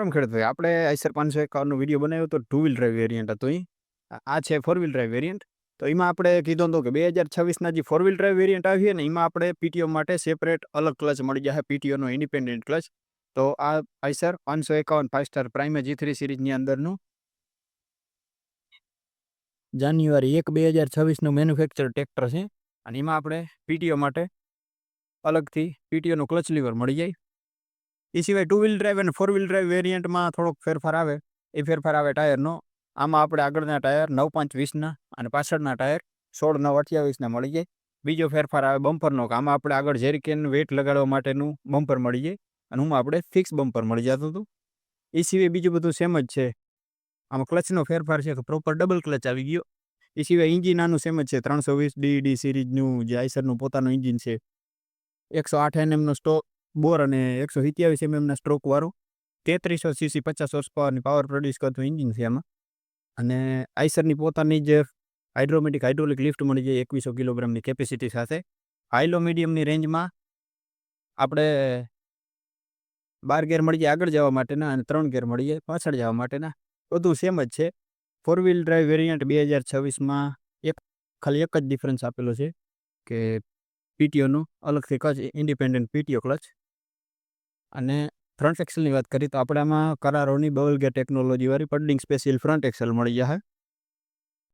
રામ ખેડૂત ભાઈ, આપણે આઈસર પાંચસો એકાવનનો વીડિયો બનાવ્યો તો ટુ વ્હીલ ડ્રાઈવ વેરિયન્ટ હતો. આ આ છે ફોર વ્હીલ ડ્રાઈવ વેરિયન્ટ તો એમાં આપણે કીધું હતું કે બે હજાર છવ્વીસના જે ફોર વ્હીલ ડ્રાઈવ વેરિયન્ટ આવી ને, એમાં આપણે પીટીઓ માટે સેપરેટ અલગ ક્લચ મળી જશે પીટીઓનો ઇન્ડિપેન્ડન્ટ ક્લચ તો આ આઈસર પાંચસો એકાવન ફાઇવ સ્ટાર પ્રાઇમે જી થ્રી સિરીઝની અંદરનું. જાન્યુઆરી એક બે હજાર છવ્વીસનું મેન્યુફેક્ચર ટ્રેક્ટર છે. અને એમાં આપણે પીટીઓ માટે અલગથી પીટીઓનું ક્લચ લીવર મળી જાય. એ સિવાય ટુ વ્હીલ ડ્રાઈવ અને ફોર વ્હીલ ડ્રાઈવ વેરિયન્ટમાં થોડોક ફેરફાર આવે. એ ફેરફાર આવે ટાયરનો આમાં આપણે આગળના ટાયર નવ પાંચ વીસના અને પાછળના ટાયર સોળ નવ અઠ્યાવીસના મળી જાય. બીજો ફેરફાર આવે બમ્પરનો આમાં આપણે આગળ જેરિકેન વેટ લગાડવા માટેનું બમ્પર મળી જાય અને હું આપણે ફિક્સ બમ્પર મળી જતું હતું. એ સિવાય બીજું બધું સેમ જ છે. આમાં ક્લચનો ફેરફાર છે કે પ્રોપર ડબલ ક્લચ આવી ગયો. એ સિવાય ઇન્જિન આનું સેમ જ છે, ત્રણસો વીસ ડી સિરીઝનું જે આઈસરનું પોતાનું ઇન્જિન છે. એકસો આઠ એનએમનો સ્ટોક બોર અને એકસો સિત્યાવીસ એમએમના સ્ટ્રોકવાળું તેત્રીસો સીસી પચાસ હોર્સ પાવરની પાવર પ્રોડ્યુસ કરતું ઇન્જિન છે એમાં. અને આઈસરની પોતાની જે હાઇડ્રોમેટિક હાઇડ્રોલિક લિફ્ટ મળી જાય એકવીસો કિલોગ્રામની કેપેસિટી સાથે. હાઈલો મીડિયમની રેન્જમાં આપણે બાર ગેર મળી જાય આગળ જવા માટેના અને ત્રણ ગેર મળી જાય પાછળ જવા માટેના. બધું સેમ જ છે. ફોર વ્હીલ ડ્રાઈવ વેરિયન્ટ બે હજાર છવ્વીસમાં એક ખાલી એક જ ડિફરન્સ આપેલો છે કે પીટીઓનું અલગથી કચ ઇન્ડિપેન્ડન્ટ પીટીઓ ક્લચ અને ફ્રન્ટ એક્સલની વાત કરીએ તો આપણે આમાં કરારોની બબલ ગેર ટેકનોલોજીવાળી પડિંગ સ્પેશિયલ ફ્રન્ટ એક્સેલ મળી જશે